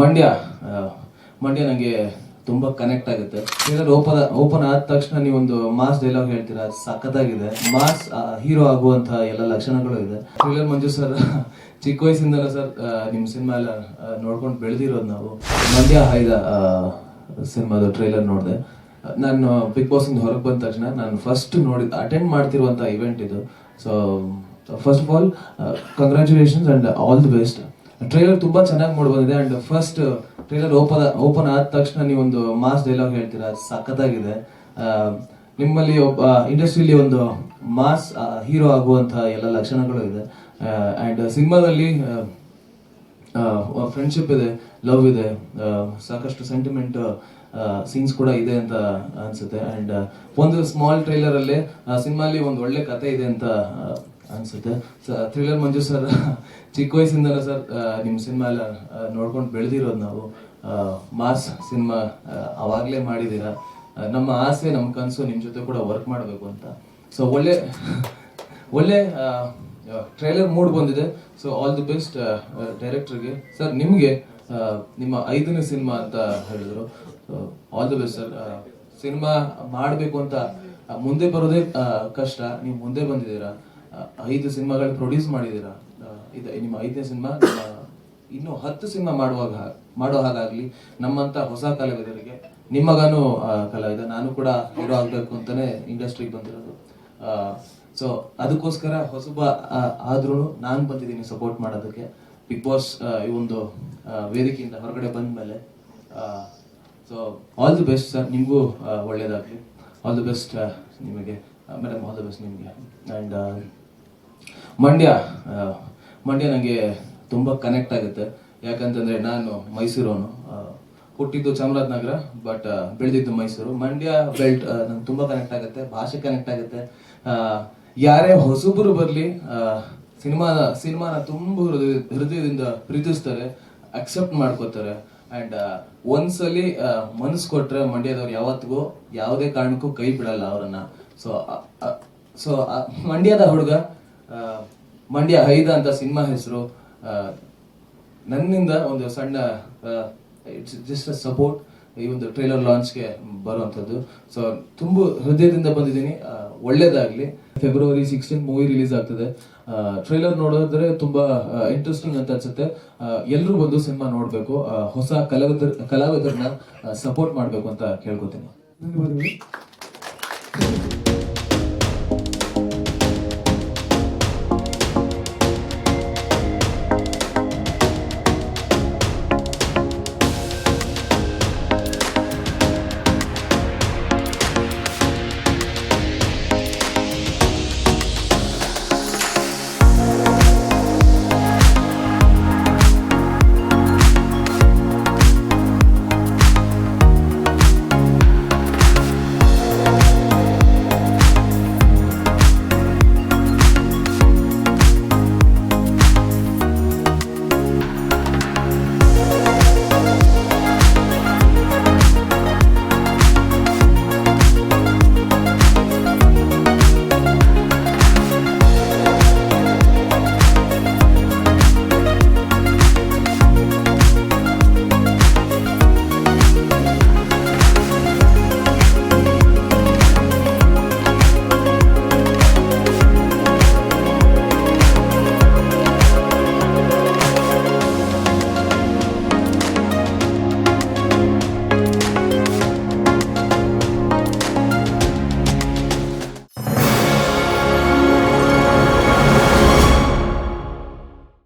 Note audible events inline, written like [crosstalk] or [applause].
ಮಂಡ್ಯ ಮಂಡ್ಯ ನನಗೆ ತುಂಬಾ ಕನೆಕ್ಟ್ ಆಗುತ್ತೆ. ಏನಾದ್ರು ಓಪನ್ ಓಪನ್ ಆದ ತಕ್ಷಣ ನೀವೊಂದು ಮಾಸ್ ಡೈಲಾಗ್ ಹೇಳ್ತೀರಾ? ಸಖತ್ತಾಗಿದೆ. ಮಾಸ್ ಹೀರೋ ಆಗುವಂತ ಎಲ್ಲ ಲಕ್ಷಣಗಳು ಇದೆ. ಟ್ರೈಲರ್ ಮಂಜು ಸರ್ [laughs] ಚಿಕ್ಕ ವಯಸ್ಸಿಂದಲೂ ಸರ್ ನಿಮ್ಮ ಸಿನಿಮಾ ಎಲ್ಲ ನೋಡ್ಕೊಂಡು ಬೆಳೆದಿರೋದು ನಾವು. ಮಂಡ್ಯ ಹಾಯ್ದ ಸಿನಿಮಾದ ಟ್ರೈಲರ್ ನೋಡಿದೆ. ನಾನು ಬಿಗ್ ಬಾಸ್ ಇಂದ ಹೊರಗೆ ಬಂದ ತಕ್ಷಣ ನಾನು ಫಸ್ಟ್ ನೋಡಿದ ಅಟೆಂಡ್ ಮಾಡ್ತಿರುವಂಥ ಇವೆಂಟ್ ಇದು. So first of all congratulations and all the best trailer ತುಂಬಾ ಚೆನ್ನಾಗಿ ಮೂಡ್ ಬಂದಿದೆ and first trailer open open ಆದ ತಕ್ಷಣ ನೀವು ಒಂದು ಮಾಸ್ ಡೈಲಾಗ್ ಹೇಳ್ತೀರಾ? ಸಖತ್ತಾಗಿದೆ. ನಿಮ್ಮಲ್ಲಿ ಒಬ್ಬ ಇಂಡಸ್ಟ್ರಿಯಲ್ಲಿ ಒಂದು ಮಾಸ್ ಹೀರೋ ಆಗುವಂತಹ ಎಲ್ಲ ಲಕ್ಷಣಗಳು ಇದೆ. ಅಂಡ್ ಸಿನಿಮಾದಲ್ಲಿ ಫ್ರೆಂಡ್ಶಿಪ್ ಇದೆ ಲವ್ ಇದೆ ಸಾಕಷ್ಟು ಸೆಂಟಿಮೆಂಟ್ ಸೀನ್ಸ್ ಕೂಡ ಇದೆ ಅಂತ ಅನ್ಸುತ್ತೆ. ಅಂಡ್ ಒಂದು ಸ್ಮಾಲ್ ಟ್ರೈಲರ್ ಅಲ್ಲಿ ಸಿನಿಮಾಲಿ ಒಂದು ಒಳ್ಳೆ ಕತೆ ಇದೆ ಅಂತ ಅನ್ಸುತ್ತೆ. ಥ್ರಿಲ್ಲರ್ ಮಂಜು ಸರ್ [laughs] ಚಿಕ್ಕ ವಯಸ್ಸಿಂದಲೂ ಸರ್ ನಿಮ್ಮ ಸಿನಿಮಾ ಎಲ್ಲ ನೋಡ್ಕೊಂಡು ಬೆಳೆದಿರೋದು ನಾವು. ಮಾಸ್ ಸಿನಿಮಾ ಅವಾಗಲೇ ಮಾಡಿದ್ದೀರಾ. ನಮ್ಮ ಆಸೆ, ನಮ್ಮ ಕನಸು ನಿಮ್ಮ ಜೊತೆ ಕೂಡ ವರ್ಕ್ ಮಾಡಬೇಕು ಅಂತ. ಸೊ ಒಳ್ಳೆ [laughs] ಒಳ್ಳೆ ಟ್ರೈಲರ್ ಮೂಡ್ ಬಂದಿದೆ. ಸೊ ಆಲ್ ದಿ ಬೆಸ್ಟ್ ಡೈರೆಕ್ಟರ್ಗೆ ಸರ್ ನಿಮಗೆ ನಿಮ್ಮ ಐದನೇ ಸಿನಿಮಾ ಅಂತ ಹೇಳಿದ್ರು. All the best sir cinema ಮಾಡಬೇಕು ಅಂತ ಮುಂದೆ ಬರೋದೇ ಕಷ್ಟ. ನೀವು ಮುಂದೆ ಬಂದಿದ್ದೀರಾ. ಐದು ಸಿನಿಮಾಗಳು ಪ್ರೊಡ್ಯೂಸ್ ಮಾಡಿದ್ದೀರಾ? ಇದು ನಿಮ್ಮ ಐದನೇ ಸಿನಿಮಾ ಇನ್ನು ಹತ್ತು ಸಿನಿಮಾ ಮಾಡುವಾಗ, ಮಾಡೋ ಹಾಗಾಗ್ಲಿ ನಮ್ಮಂತ ಹೊಸ ಕಲಾವಿದರಿಗೆ ನಿಮ್ಮಗನು ಕಲಾವಿದ ನಾನು ಕೂಡ ಹೀರೋ ಆಗ್ಬೇಕು ಅಂತಾನೆ ಇಂಡಸ್ಟ್ರಿಗೆ ಬಂದಿರೋದು. ಸೊ ಅದಕ್ಕೋಸ್ಕರ ಹೊಸಬ ಆದ್ರೂ ನಾನು ಬಂದಿದ್ದೀನಿ ಸಪೋರ್ಟ್ ಮಾಡೋದಕ್ಕೆ. ಬಿಗ್ ಬಾಸ್ ಈ ಒಂದು ವೇದಿಕೆಯಿಂದ ಹೊರಗಡೆ ಬಂದ ಮೇಲೆ so all the best sir ನಿಮಗೂ ಒಳ್ಳೇದಾಗಲಿ. ಆಲ್ ದಿ ಬೆಸ್ಟ್ ನಿಮಗೆ ಮೇಡಮ್ ಆಲ್ ದಿ ಬೆಸ್ಟ್ ನಿಮಗೆ. ಆ್ಯಂಡ್ ಮಂಡ್ಯ ಮಂಡ್ಯ ನನಗೆ ತುಂಬ ಕನೆಕ್ಟ್ ಆಗುತ್ತೆ. ಯಾಕಂತಂದ್ರೆ ನಾನು ಮೈಸೂರವನು. ಹುಟ್ಟಿದ್ದು ಚಾಮರಾಜನಗರ ಬಟ್ ಬೆಳೆದಿದ್ದು ಮೈಸೂರು. ಮಂಡ್ಯ ಬೆಲ್ಟ್ ನಂಗೆ ತುಂಬ ಕನೆಕ್ಟ್ ಆಗುತ್ತೆ. ಭಾಷೆ ಕನೆಕ್ಟ್ ಆಗುತ್ತೆ. ಯಾರೇ ಹೊಸಬರು ಬರಲಿ ಸಿನಿಮಾ, ಸಿನಿಮಾನ ತುಂಬ ಹೃದಯ, ಹೃದಯದಿಂದ ಪ್ರೀತಿಸ್ತಾರೆ ಅಕ್ಸೆಪ್ಟ್ ಮಾಡ್ಕೋತಾರೆ. ಅಂಡ್ ಒಂದ್ಸಲಿ ಮನಸ್ಸು ಕೊಟ್ರೆ ಮಂಡ್ಯದವ್ರು ಯಾವತ್ತಿಗೂ ಯಾವುದೇ ಕಾರಣಕ್ಕೂ ಕೈ ಬಿಡಲ್ಲ ಅವರನ್ನ. ಸೊ ಸೊ ಮಂಡ್ಯದ ಹುಡುಗ ಮಂಡ್ಯ ಹೈದ ಅಂತ ಸಿನಿಮಾ ಹೆಸರು. ನನ್ನಿಂದ ಒಂದು ಸಣ್ಣ ಇಟ್ಸ್ ಜಸ್ಟ್ ಸಪೋರ್ಟ್ ಈ ಒಂದು ಟ್ರೈಲರ್ ಲಾಂಚ್ಗೆ ಬರುವಂಥದ್ದು. ಸೊ ತುಂಬ ಹೃದಯದಿಂದ ಬಂದಿದ್ದೀನಿ. ಒಳ್ಳೇದಾಗಲಿ. ಫೆಬ್ರವರಿ ಸಿಕ್ಸ್ಟೀನ್ ಮೂವಿ ರಿಲೀಸ್ ಆಗ್ತದೆ. ಟ್ರೈಲರ್ ನೋಡಿದ್ರೆ ತುಂಬಾ ಇಂಟ್ರೆಸ್ಟಿಂಗ್ ಅಂತ ಅನ್ಸುತ್ತೆ. ಎಲ್ಲರೂ ಬಂದು ಸಿನಿಮಾ ನೋಡಬೇಕು. ಹೊಸ ಕಲಾವಿದರ್, ಕಲಾವಿದರನ್ನ ಸಪೋರ್ಟ್ ಮಾಡಬೇಕು ಅಂತ ಕೇಳ್ಕೊತೀನಿ.